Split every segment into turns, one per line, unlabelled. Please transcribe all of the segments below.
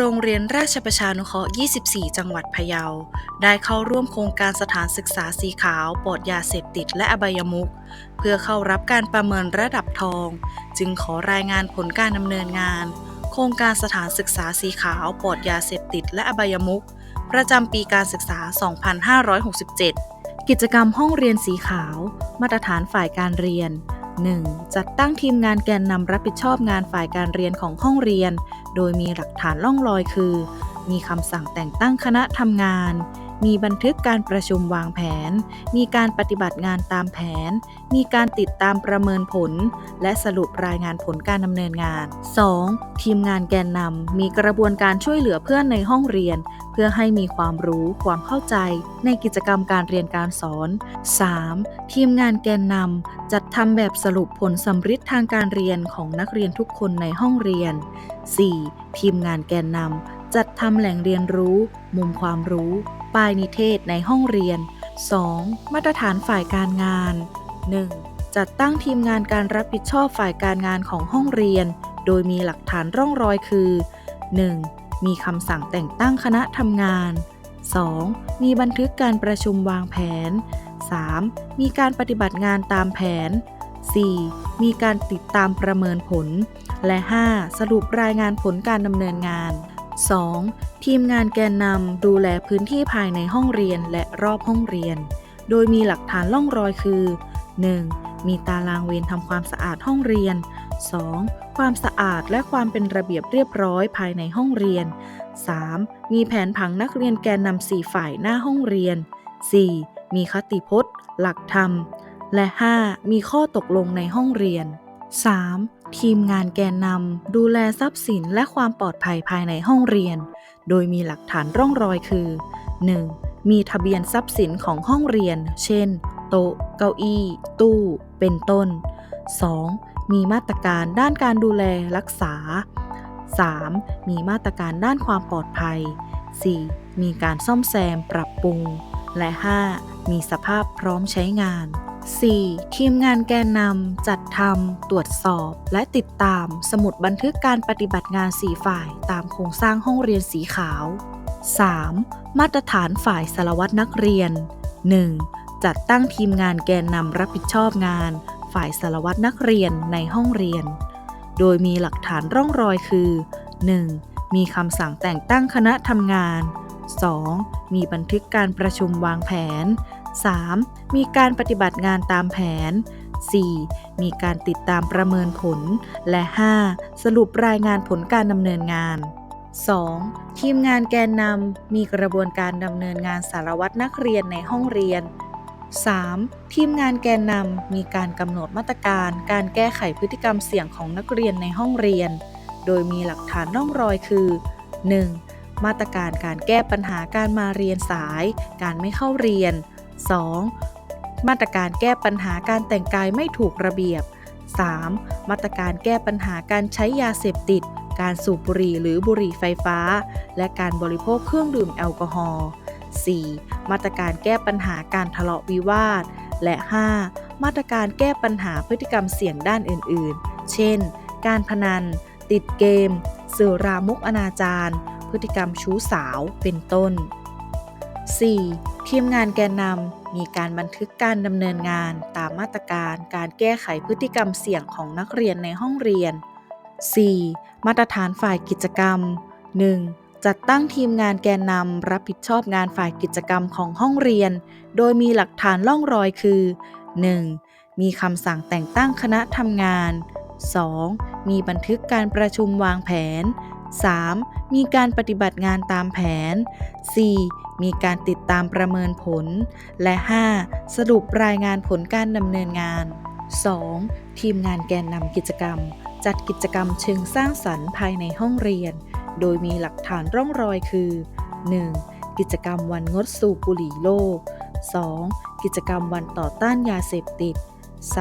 โรงเรียนราชประชานุเคราะห์ 24 จังหวัดพะเยา ได้เข้าร่วมโครงการสถานศึกษาสีขาวปลอดยาเสพติดและอบายมุขเพื่อเข้ารับการประเมินระดับทอง จึงขอรายงานผลการดำเนินงาน โครงการสถานศึกษาสีขาวปลอดยาเสพติดและอบายมุขประจำปีการศึกษา 2567 กิจกรรมห้องเรียนสีขาว มาตรฐานฝ่ายการเรียน 1. จัดตั้งทีมงานแกนนำรับผิดชอบงานฝ่ายการเรียนของห้องเรียน โดยมีหลักฐานล่องลอยคือ มีคำสั่งแต่งตั้งคณะทำงาน มีบันทึกการประชุมวางแผน มีการปฏิบัติงานตามแผน มีการติดตามประเมินผล และสรุปรายงานผลการดำเนินงาน 2. ทีมงานแกนนำมีกระบวนการช่วยเหลือเพื่อนในห้องเรียน เพื่อให้มีความรู้ความเข้าใจ ในกิจกรรมการเรียนการสอน 3. ทีมงานแกนนำจัดทำแบบสรุปผลสำฤทธิ์ทางการเรียนของนักเรียนทุกคนในห้องเรียน 4. ทีมงานแกนนำจัดทำแหล่งเรียนรู้ มุมความรู้ ป้ายนิเทศในห้องเรียน 2. มาตรฐานฝ่ายการงาน 1. จัดตั้งทีมงานการรับผิดชอบฝ่ายการงานของห้องเรียน โดยมีหลักฐานร่องรอยคือ 1. มีคำสั่งแต่งตั้งคณะทำงาน 2. มีบันทึกการประชุมวางแผน 3. มีการปฏิบัติงานตามแผน 4. มีการติดตามประเมินผล และ 5. สรุปรายงานผลการดำเนินงาน 2. ทีมงานแกนนำดูแลพื้นที่ภายในห้องเรียนและรอบห้องเรียน โดยมีหลักฐานล่องรอยคือ 1. มีตารางเวรทำความสะอาดห้องเรียน 2. ความสะอาดและความเป็นระเบียบเรียบร้อยภายในห้องเรียน 3. มีแผนผังนักเรียนแกนนำสี่ฝ่ายหน้าห้องเรียน 4. มีคติพจน์ หลักธรรม และ 5. มีข้อตกลงในห้องเรียน 3. ทีมงานแกนนำดูแลทรัพย์สินและความปลอดภัยภายในห้องเรียน โดยมีหลักฐานร่องรอยคือ 1. มีทะเบียนทรัพย์สินของห้องเรียน เช่น โต๊ะ เก้าอี้ ตู้ เป็นต้น 2. มีมาตรการด้านการดูแลรักษา 3. มีมาตรการด้านความปลอดภัย 4. มีการซ่อมแซมปรับปรุง และ 5. มีสภาพพร้อมใช้งาน 4. ทีมงานแกนนำจัดทำตรวจสอบ และติดตามสมุดบันทึกการปฏิบัติงานสีฝ่ายตามโครงสร้างห้องเรียนสีขาว 3. มาตรฐานฝ่ายสารวัตรนักเรียน 1. จัดตั้งทีมงานแกนนำรับผิดชอบงาน ฝ่ายสารวัตรนักเรียนในห้องเรียน โดยมีหลักฐานร่องรอยคือ 1. มีคำสั่งแต่งตั้งคณะทำงาน 2. มีบันทึกการประชุมวางแผน 3. มีการปฏิบัติงานตามแผน 4. มีการติดตามประเมินผล และ 5. สรุปรายงานผลการดำเนินงาน 2. ทีมงานแกนนำมีกระบวนการดำเนินงานสารวัตรนักเรียนในห้องเรียน 3. ทีมงานแกนนำมีการกำหนดมาตรการ การแก้ไขพฤติกรรมเสี่ยงของนักเรียนในห้องเรียน โดยมีหลักฐานร่องรอยคือ 1. มาตรการการแก้ปัญหาการมาเรียนสาย การไม่เข้าเรียน 2. มาตรการแก้ปัญหาการแต่งกายไม่ถูกระเบียบ 3. มาตรการแก้ปัญหาการใช้ยาเสพติด การสูบบุหรี่หรือบุหรี่ไฟฟ้า และการบริโภคเครื่องดื่มแอลกอฮอล์ 4. มาตรการแก้ปัญหาการทะเลาะวิวาท และ 5. มาตรการแก้ปัญหาพฤติกรรมเสี่ยงด้านอื่น ๆ เช่น การพนัน ติดเกม สื่อรามุกอนาจารพฤติกรรมชู้สาว เป็นต้น 4. ทีมงานแกนนำมีการบันทึกการดำเนินงานตามมาตรการการแก้ไขพฤติกรรมเสี่ยงของนักเรียนในห้องเรียน 4. มาตรฐานฝ่ายกิจกรรม 1. จัดตั้งทีมงานแกนนำรับผิดชอบงานฝ่ายกิจกรรมของห้องเรียน โดยมีหลักฐานล่องรอยคือ 1. มีคำสั่งแต่งตั้งคณะทำงาน 2. มีบันทึกการประชุมวางแผน 3. มีการปฏิบัติงานตามแผน 4. มีการติดตามประเมินผล และ 5. สรุปรายงานผลการดำเนินงาน 2. ทีมงานแกนนำกิจกรรม จัดกิจกรรมเชิงสร้างสรรค์ภายในห้องเรียน โดยมีหลักฐานร่องรอยคือ 1. กิจกรรมวันงดสูบบุหรี่โลก 2. กิจกรรมวันต่อต้านยาเสพติด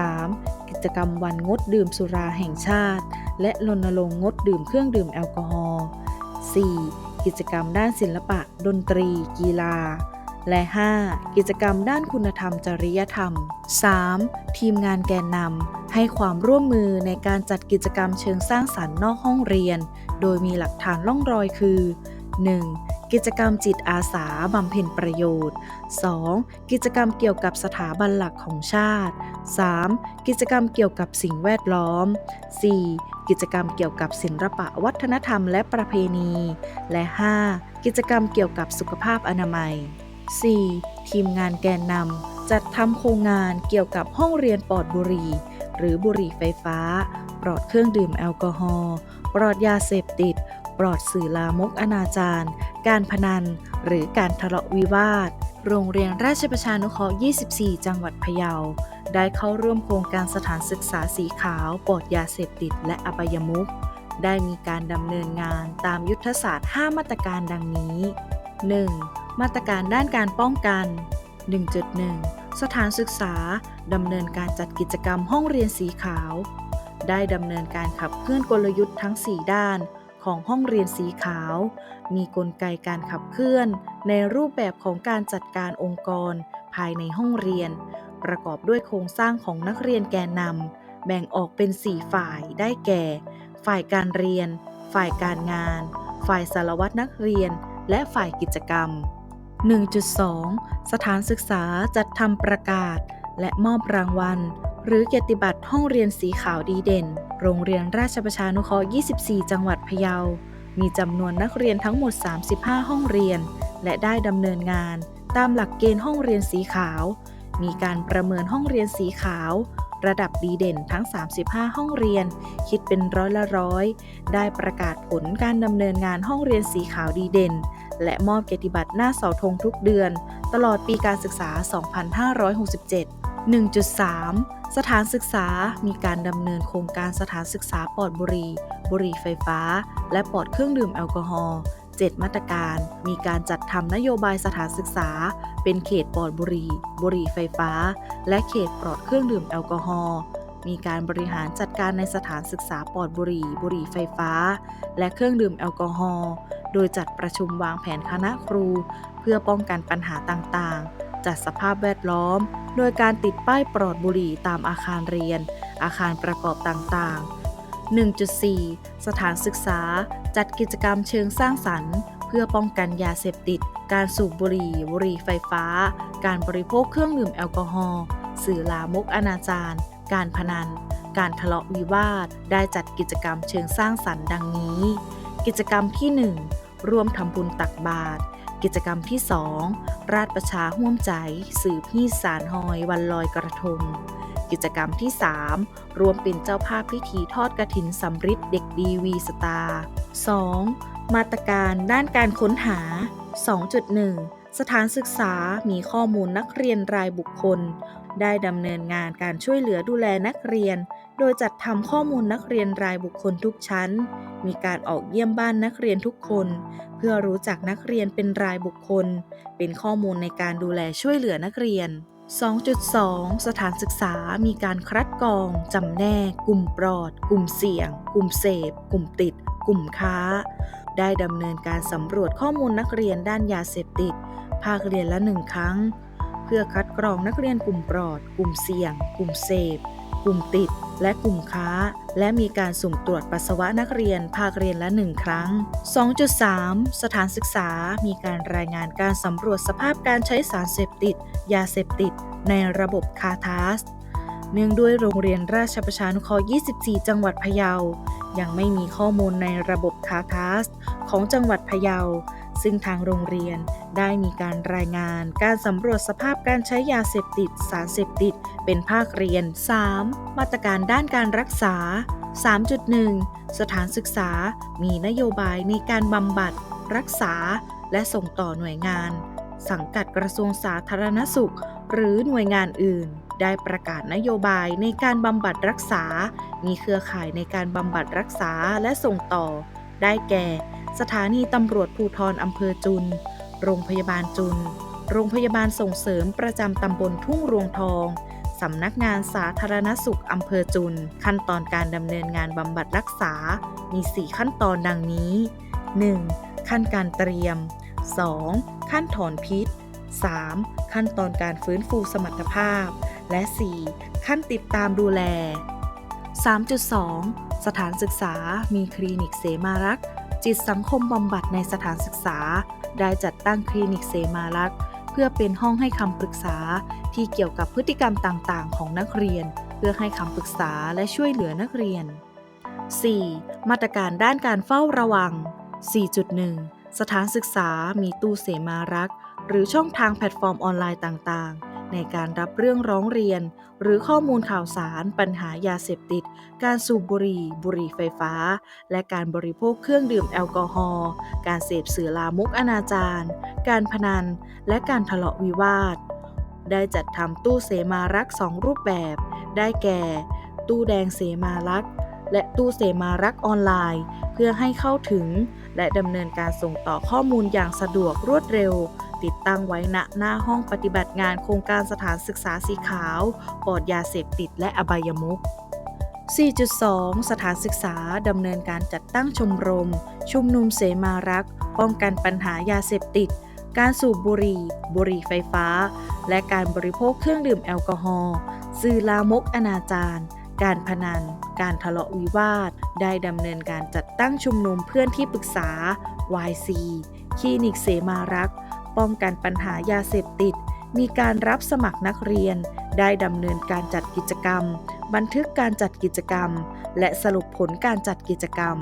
3. กิจกรรมวันงดดื่มสุราแห่งชาติ และรณรงค์งดดื่มเครื่องดื่มแอลกอฮอล์ 4. กิจกรรมด้านศิลปะ ดนตรี กีฬา และ 5. กิจกรรมด้านคุณธรรมจริยธรรม 3. ทีมงานแกนนำให้ความร่วมมือในการจัดกิจกรรมเชิงสร้างสรรค์นอกห้องเรียน โดยมีหลักฐานล่องรอยคือ 1. กิจกรรมจิตอาสาบำเพ็ญประโยชน์ 2. กิจกรรมเกี่ยวกับสถาบันหลักของชาติ 3. กิจกรรมเกี่ยวกับสิ่งแวดล้อม 4. กิจกรรมเกี่ยวกับศิลปะวัฒนธรรมและประเพณี และ 5. กิจกรรมเกี่ยวกับสุขภาพอนามัย 4. ทีมงานแกนนำจัดทำโครงงานเกี่ยวกับห้องเรียนปลอดบุหรี่ หรือบุหรี่ไฟฟ้า ปลอดเครื่องดื่มแอลกอฮอล์ ปลอดยาเสพติด ปลอดสื่อลามกอนาจารการพนัน หรือการทะเลาะวิวาท โรงเรียนราชประชานุเคราะห์ 24 จังหวัดพะเยา ได้เข้าร่วมโครงการสถานศึกษาสีขาวปลอดยาเสพติดและอบายมุข ได้มีการดำเนินงานตามยุทธศาสตร์ 5 มาตรการดังนี้ 1. มาตรการด้านการป้องกัน 1.1 สถานศึกษาดำเนินการจัดกิจกรรมห้องเรียนสีขาว ได้ดำเนินการขับเคลื่อนกลยุทธ์ทั้ง 4 ด้าน ของห้องเรียนสีขาว มีกลไกการขับเคลื่อน ในรูปแบบของการจัดการองค์กร ภายในห้องเรียน ประกอบด้วยโครงสร้างของนักเรียนแกนนำแบ่งออกเป็น 4 ฝ่ายได้แก่ ฝ่ายการเรียน ฝ่ายการงาน ฝ่ายสารวัตรนักเรียน และฝ่ายกิจกรรม 1.2 สถานศึกษาจัดทำประกาศ และมอบรางวัล หรือเกียรติบัตรห้องเรียนสีขาวดีเด่น โรงเรียนราชประชานุเคราะห์ 24 จังหวัดพะเยา มีจำนวนนักเรียนทั้งหมด 35 ห้องเรียน และได้ดำเนินงาน ตามหลักเกณฑ์ห้องเรียนสีขาว มีการประเมินห้องเรียนสีขาว ระดับดีเด่นทั้ง 35 ห้องเรียน คิดเป็นร้อยละร้อย ได้ประกาศผลการดำเนินงานห้องเรียนสีขาวดีเด่น และมอบเกียรติบัตรหน้าเสาธงทุกเดือน ตลอดปีการศึกษา 2567 1.3 สถานศึกษา มีการดำเนินโครงการสถานศึกษาปลอดบุหรี่ บุหรี่ไฟฟ้า และปลอดเครื่องดื่มแอลกอฮอล์ 7 มาตรการ มีการจัดทำนโยบายสถานศึกษา เป็นเขตปลอดบุหรี่ บุหรี่ไฟฟ้า และเขตปลอดเครื่องดื่มแอลกอฮอล์ มีการบริหารจัดการในสถานศึกษาปลอดบุหรี่ บุหรี่ไฟฟ้า และเครื่องดื่มแอลกอฮอล์ โดยจัดประชุมวางแผนคณะครู เพื่อป้องกันปัญหาต่างๆ จัดสภาพแวดล้อม โดยการติดป้ายปลอดบุหรี่ตามอาคารเรียน อาคารประกอบต่างๆ 1.4 สถานศึกษา จัดกิจกรรมเชิงสร้างสรรค์ เพื่อป้องกันยาเสพติด การสูบบุหรี่ บุหรี่ไฟฟ้า การบริโภคเครื่องดื่มแอลกอฮอล์ สื่อลามกอนาจารการพนัน การทะเลาะวิวาท ได้จัดกิจกรรมเชิงสร้างสรรค์ดังนี้ กิจกรรมที่ 1 ร่วมทำบุญตักบาตร กิจกรรมที่ 2 ราชประชาห่วมใจ สื่อพี่สารหอยวันลอยกระทง กิจกรรมที่ 3 รวมเป็นเจ้าภาพพิธีทอดกระถินสำริดเด็กดีวีสตาร์ 2. มาตรการด้านการค้นหา 2.1 สถานศึกษามีข้อมูลนักเรียนรายบุคคล ได้ดำเนินงานการช่วยเหลือดูแลนักเรียน โดยจัดทำข้อมูลนักเรียนรายบุคคลทุกชั้น มีการออกเยี่ยมบ้านนักเรียนทุกคน เพื่อรู้จักนักเรียนเป็นรายบุคคล เป็นข้อมูลในการดูแลช่วยเหลือนักเรียน 2.2 สถานศึกษามีการคัดกรองจำแนก กลุ่มปลอด กลุ่มเสี่ยง กลุ่มเสพ กลุ่มติด กลุ่มค้า ได้ดำเนินการสำรวจข้อมูลนักเรียนด้านยาเสพติด ภาคเรียนละหนึ่งครั้ง เพื่อคัดกรองนักเรียนกลุ่มปลอด กลุ่มเสี่ยง กลุ่มเสพ กลุ่มติด และกลุ่มค้า และมีการสุ่มตรวจปัสสาวะนักเรียนภาคเรียนละหนึ่งครั้ง 2.3 สถานศึกษา มีการรายงานการสำรวจสภาพการใช้สารเสพติด ยาเสพติด ในระบบคาทาส เนื่องด้วยโรงเรียนราชประชานุเคราะห์ 24 จังหวัดพะเยา ยังไม่มีข้อมูลในระบบคาทาส ของจังหวัดพะเยา ซึ่งทางโรงเรียนได้มีการรายงานการสำรวจสภาพการใช้ยาเสพติด สารเสพติด เป็นภาคเรียน 3. มาตรการด้านการรักษา 3.1 สถานศึกษา มีนโยบายในการบำบัด รักษา และส่งต่อหน่วยงาน สังกัดกระทรวงสาธารณสุข หรือหน่วยงานอื่น ได้ประกาศนโยบายในการบำบัดรักษา มีเครือข่ายในการบำบัดรักษาและส่งต่อ ได้แก่ สถานีตำรวจภูทรอำเภอจุน โรงพยาบาลจุน โรงพยาบาลส่งเสริมประจำตำบลทุ่งรวงทองสำนักงานสาธารณสุขอำเภอจุน ขั้นตอนการดำเนินงานบำบัดรักษา มี 4 ขั้นตอนดังนี้ 1. ขั้นการเตรียม 2. ขั้นถอนพิษ 3. ขั้นตอนการฟื้นฟูสมรรถภาพ และ 4. ขั้นติดตามดูแล 3.2 สถานศึกษามีคลินิกเสมารักษ์ จิตสังคมบำบัดในสถานศึกษา ได้จัดตั้งคลินิกเสมารักษ์เพื่อเป็นห้องให้คำปรึกษา ที่เกี่ยวกับพฤติกรรมต่างๆ ของนักเรียน เพื่อให้คำปรึกษาและช่วยเหลือนักเรียน 4. มาตรการด้านการเฝ้าระวัง 4.1 สถานศึกษามีตู้เสมารักษ์หรือช่องทางแพลตฟอร์มออนไลน์ต่างๆ ในการรับเรื่องร้องเรียน หรือข้อมูลข่าวสาร ปัญหายาเสพติด การสูบบุหรี่ บุหรี่ไฟฟ้า และการบริโภคเครื่องดื่มแอลกอฮอล์การเสพสื่อลามกอนาจารการพนัน และการทะเลาะวิวาท ได้จัดทำตู้เสมารักสองรูปแบบ ได้แก่ ตู้แดงเสมารักและตู้เสมารักออนไลน์ เพื่อให้เข้าถึง และดำเนินการส่งต่อข้อมูลอย่างสะดวกรวดเร็ว ติดตั้งไว้ณหน้าห้องปฏิบัติงานโครงการสถานศึกษาสีขาว ปลอดยาเสพติดและอบายมุข4.2 สถานศึกษาดำเนินการจัดตั้งชมรม ชุมนุมเสมารัก ป้องกันปัญหายาเสพติด การสูบบุหรี่ บุหรี่ไฟฟ้า และการบริโภคเครื่องดื่มแอลกอฮอล์สื่อลามกอนาจารการพนัน การทะเลาะวิวาท ได้ดำเนินการจัดตั้งชุมนุมเพื่อนที่ปรึกษา YC คลินิกเสมารักษ์ ป้องกันปัญหายาเสพติด มีการรับสมัครนักเรียน ได้ดำเนินการจัดกิจกรรม บันทึกการจัดกิจกรรม และสรุปผลการจัดกิจกรรม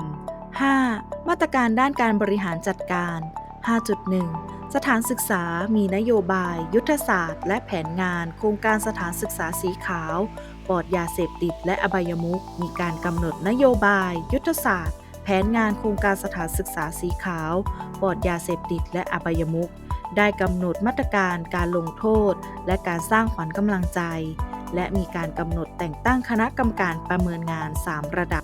5. มาตรการด้านการบริหารจัดการ 5.1 สถานศึกษามีนโยบาย ยุทธศาสตร์ และแผนงาน โครงการสถานศึกษาสีขาวปลอดยาเสพติด และอบายมุขมีการกำหนดนโยบาย ยุทธศาสตร์ แผนงานโครงการสถานศึกษาสีขาวปลอดยาเสพติด และอบายมุข ได้กำหนดมาตรการการลงโทษ และการสร้างขวัญกำลังใจ และมีการกำหนดแต่งตั้งคณะกรรมการประเมินงาน 3 ระดับ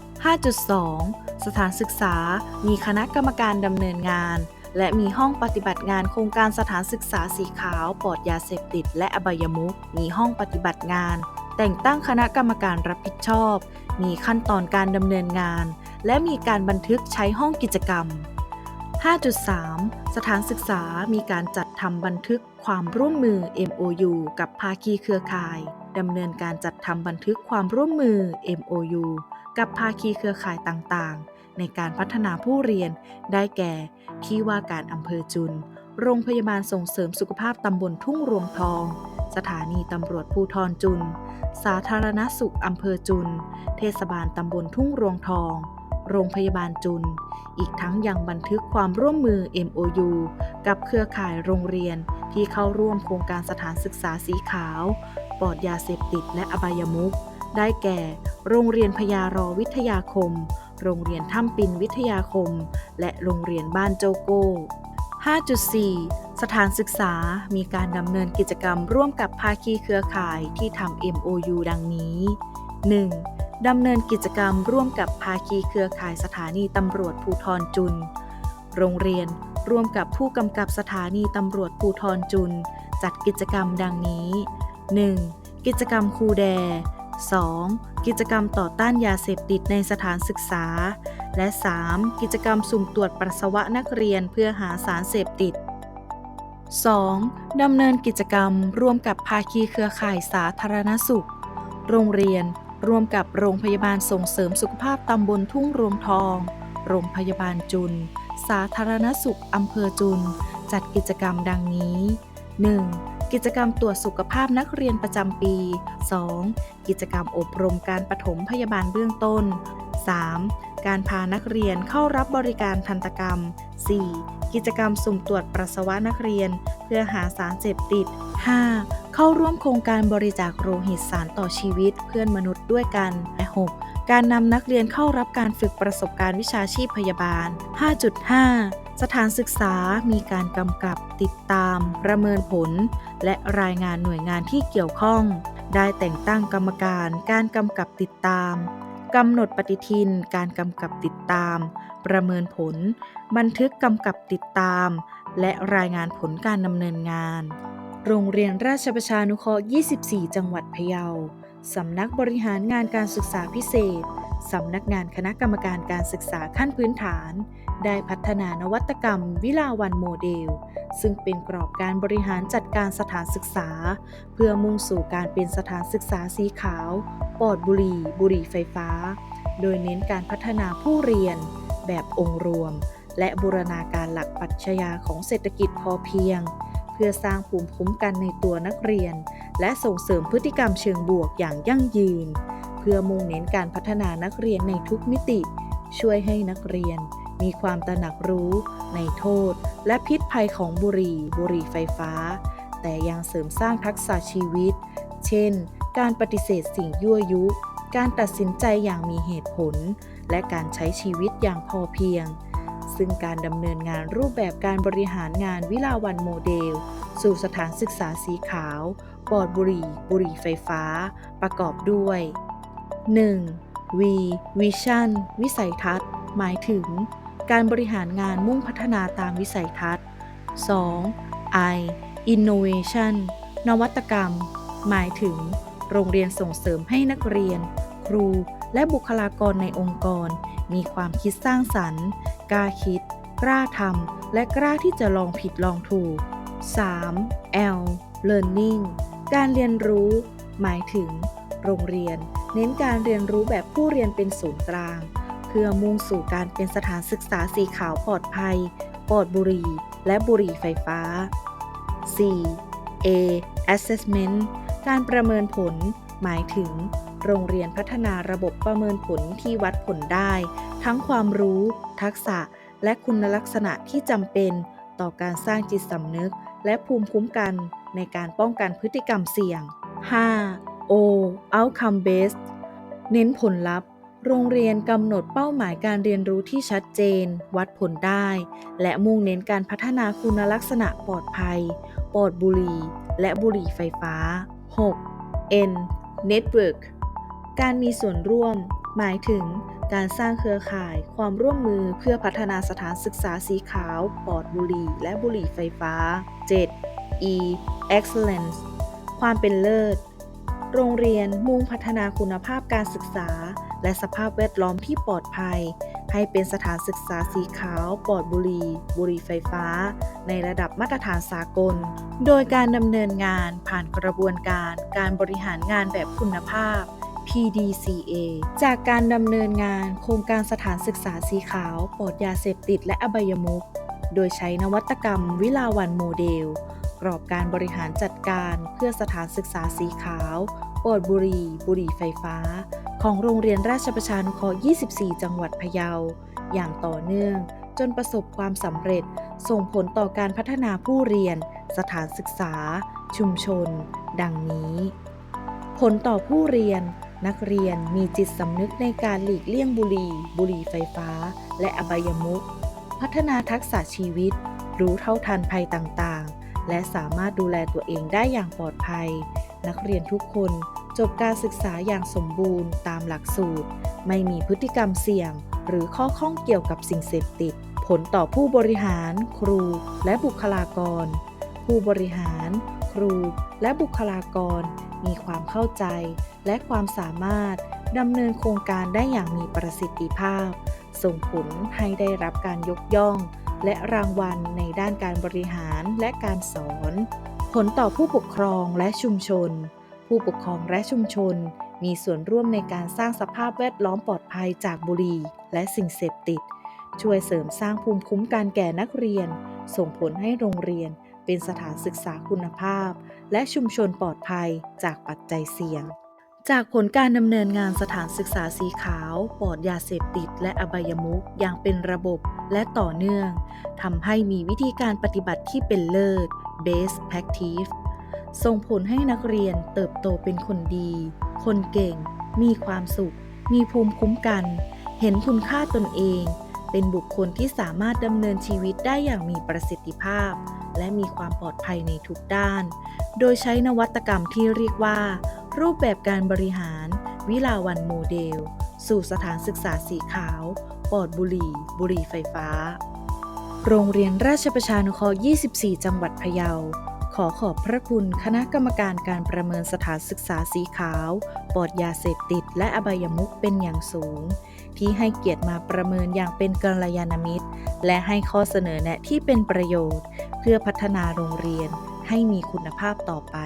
5.2 สถานศึกษา มีคณะกรรมการดำเนินงาน และมีห้องปฏิบัติงานโครงการสถานศึกษาสีขาวปลอดยาเสพติด และอบายมุขมีห้องปฏิบัติงาน แต่งตั้งคณะกรรมการรับผิดชอบ มีขั้นตอนการดำเนินงาน และมีการบันทึกใช้ห้องกิจกรรม 5.3 สถานศึกษามีการจัดทำบันทึกความร่วมมือ MOU กับภาคีเครือข่ายดำเนินการจัดทำบันทึกความร่วมมือ MOU กับภาคีเครือข่ายต่างๆ ในการพัฒนาผู้เรียน ได้แก่ ที่ว่าการอำเภอจุน โรงพยาบาลส่งเสริมสุขภาพตำบลทุ่งรวงทอง สถานีตำรวจภูทรจุน สาธารณสุขอำเภอจุน เทศบาลตำบลทุ่งรวงทอง โรงพยาบาลจุน อีกทั้งยังบันทึกความร่วมมือ MOU กับเครือข่ายโรงเรียนที่เข้าร่วมโครงการสถานศึกษาสีขาว ปลอดยาเสพติดและอบายมุข ได้แก่ โรงเรียนพยารอวิทยาคม โรงเรียนถ้ำปินวิทยาคม และโรงเรียนบ้านโจโก้ 5.4 สถานศึกษามีการดำเนินกิจกรรมร่วมกับภาคีเครือข่ายที่ทำ MOU ดังนี้ 1. ดำเนินกิจกรรมร่วมกับภาคีเครือข่ายสถานีตำรวจภูทรจุน โรงเรียนร่วมกับผู้กำกับสถานีตำรวจภูทรจุน จัดกิจกรรมดังนี้ 1. กิจกรรมครูแด 2. กิจกรรมต่อต้านยาเสพติดในสถานศึกษา และ 3. กิจกรรมสุ่มตรวจปัสสาวะนักเรียนเพื่อหาสารเสพติด 2. ดำเนินกิจกรรมร่วมกับภาคีเครือข่ายสาธารณสุข โรงเรียน ร่วมกับโรงพยาบาลส่งเสริมสุขภาพตำบลทุ่งรวงทอง โรงพยาบาลจุน สาธารณสุขอำเภอจุน จัดกิจกรรมดังนี้ 1. กิจกรรมตรวจสุขภาพนักเรียนประจำปี 2. กิจกรรมอบรมการปฐมพยาบาลเบื้องต้น 3. การพานักเรียนเข้ารับบริการทันตกรรม 4. กิจกรรมสุ่มตรวจปัสสาวะนักเรียน เพื่อหาสารเสพติด 5. เข้าร่วมโครงการบริจาคโลหิตสารต่อชีวิตเพื่อนมนุษย์ด้วยกันและ 6. การนำนักเรียนเข้ารับการฝึกประสบการณ์วิชาชีพพยาบาล 5.5 สถานศึกษามีการกำกับติดตาม ประเมินผล และรายงานหน่วยงานที่เกี่ยวข้อง ได้แต่งตั้งกรรมการ การกำกับติดตามกำหนดปฏิทิน การกำกับติดตาม ประเมินผล บันทึกกำกับติดตาม และรายงานผลการดำเนินงาน โรงเรียนราชประชานุเคราะห์ 24 จังหวัดพะเยา สำนักบริหารงานการศึกษาพิเศษ สำนักงานคณะกรรมการการศึกษาขั้นพื้นฐาน ได้พัฒนานวัตกรรมวิลาวันโมเดล ซึ่งเป็นกรอบการบริหารจัดการสถานศึกษา เพื่อมุ่งสู่การเป็นสถานศึกษาสีขาว ปลอดบุหรี่ บุหรี่ไฟฟ้า โดยเน้นการพัฒนาผู้เรียน แบบองค์รวม และบูรณาการหลักปรัชญาของเศรษฐกิจพอเพียง พื่อสร้างภูมิคุ้มกันในตัวนักเรียน และส่งเสริมพฤติกรรมเชิงบวกอย่างยั่งยืน เพื่อมุ่งเน้นการพัฒนานักเรียนในทุกมิติ ช่วยให้นักเรียน มีความตระหนักรู้ ในโทษ และพิษภัยของบุหรี่ บุหรี่ไฟฟ้า แต่ยังเสริมสร้างทักษะชีวิต เช่น การปฏิเสธสิ่งยั่วยุ การตัดสินใจอย่างมีเหตุผล และการใช้ชีวิตอย่างพอเพียง ซึ่งการดำเนินงานรูปแบบการบริหารงานวิลาวันโมเดล สู่สถานศึกษาสีขาวปลอดบุหรี่ บุหรี่ไฟฟ้า ประกอบด้วย 1. V Vision วิสัยทัศน์ หมายถึง การบริหารงานมุ่งพัฒนาตามวิสัยทัศน์ 2. I Innovation นวัตกรรม หมายถึง โรงเรียนส่งเสริมให้นักเรียน ครู และบุคลากรในองค์กร มีความคิดสร้างสรรค์ กล้าคิด กล้าทำ และกล้าที่จะลองผิดลองถูก 3. L Learning การเรียนรู้ หมายถึง โรงเรียน เน้นการเรียนรู้แบบผู้เรียนเป็นศูนย์กลาง เพื่อมุ่งสู่การเป็นสถานศึกษาสีขาวปลอดภัย ปลอดบุหรี่ และบุหรี่ไฟฟ้า 4. A Assessment การประเมินผล หมายถึง โรงเรียนพัฒนาระบบประเมินผลที่วัดผลได้ ทั้งความรู้ ทักษะ และคุณลักษณะที่จำเป็น ต่อการสร้างจิตสำนึก และภูมิคุ้มกันในการป้องกันพฤติกรรมเสี่ยง 5. O Outcome Based เน้นผลลัพธ์ โรงเรียนกำหนดเป้าหมายการเรียนรู้ที่ชัดเจน วัดผลได้ และมุ่งเน้นการพัฒนาคุณลักษณะปลอดภัย ปลอดบุหรี่ และบุหรี่ไฟฟ้า 6. N Network การมีส่วนร่วม หมายถึงการสร้างเครือข่ายความร่วมมือเพื่อพัฒนาสถานศึกษาสีขาว ปลอดบุหรี่ และบุหรี่ไฟฟ้า 7. E Excellence ความเป็นเลิศ โรงเรียนมุ่งพัฒนาคุณภาพการศึกษา และสภาพแวดล้อมที่ปลอดภัย ให้เป็นสถานศึกษาสีขาว ปลอดบุหรี่ บุหรี่ไฟฟ้า ในระดับมาตรฐานสากล โดยการดำเนินงานผ่านกระบวนการการบริหารงานแบบคุณภาพ PDCA จากการดำเนินงานโครงการสถานศึกษาสีขาวปลอดยาเสพติดและอบายมุขโดยใช้นวัตกรรมวิลาวันโมเดล กรอบการบริหารจัดการเพื่อสถานศึกษาสีขาวปลอดบุหรี่บุหรี่ไฟฟ้า ของโรงเรียนราชประชานุเคราะห์ 24 จังหวัดพะเยา อย่างต่อเนื่อง จนประสบความสำเร็จ ส่งผลต่อการพัฒนาผู้เรียน สถานศึกษา ชุมชน ดังนี้ ผลต่อผู้เรียน นักเรียนมีจิตสำนึกในการหลีกเลี่ยงบุหรี่ บุหรี่ไฟฟ้า และอบายมุข พัฒนาทักษะชีวิต รู้เท่าทันภัยต่างๆ และสามารถดูแลตัวเองได้อย่างปลอดภัย นักเรียนทุกคนจบการศึกษาอย่างสมบูรณ์ตามหลักสูตร ไม่มีพฤติกรรมเสี่ยง หรือข้อข้องเกี่ยวกับสิ่งเสพติด ผลต่อผู้บริหาร ครู และบุคลากร ผู้บริหาร ครู และบุคลากร มีความเข้าใจ และความสามารถดำเนินโครงการได้อย่างมีประสิทธิภาพ ส่งผลให้ได้รับการยกย่อง และรางวัลในด้านการบริหารและการสอน ผลต่อผู้ปกครองและชุมชน ผู้ปกครองและชุมชน มีส่วนร่วมในการสร้างสภาพแวดล้อมปลอดภัยจากบุหรี่และสิ่งเสพติด ช่วยเสริมสร้างภูมิคุ้มกันแก่นักเรียน ส่งผลให้โรงเรียน เป็นสถานศึกษาคุณภาพ และชุมชนปลอดภัยจากปัจจัยเสี่ยง จากผลการดำเนินงานสถานศึกษาสีขาวปลอดยาเสพติด และอบายมุขอย่างเป็นระบบและต่อเนื่องทำให้มีวิธีการปฏิบัติที่เป็นเลิศ best practice ส่งผลให้นักเรียนเติบโตเป็นคนดี คนเก่ง มีความสุข มีภูมิคุ้มกัน เห็นคุณค่าตนเอง เป็นบุคคลที่สามารถดำเนินชีวิตได้อย่างมีประสิทธิภาพ และมีความปลอดภัยในทุกด้าน โดยใช้นวัตกรรมที่เรียกว่า รูปแบบการบริหาร วิลาวันโมเดล สู่สถานศึกษาสีขาว ปลอดบุหรี่ บุหรี่ไฟฟ้า โรงเรียนราชประชานุเคราะห์ 24 จังหวัดพะเยา ขอขอบพระคุณคณะกรรมการการประเมินสถานศึกษาสีขาว ปลอดยาเสพติด และอบายมุขเป็นอย่างสูง ที่ให้เกียรติมาประเมินอย่างเป็นกัลยาณมิตร และให้ข้อเสนอแนะที่เป็นประโยชน์ เพื่อพัฒนาโรงเรียนให้มีคุณภาพต่อไป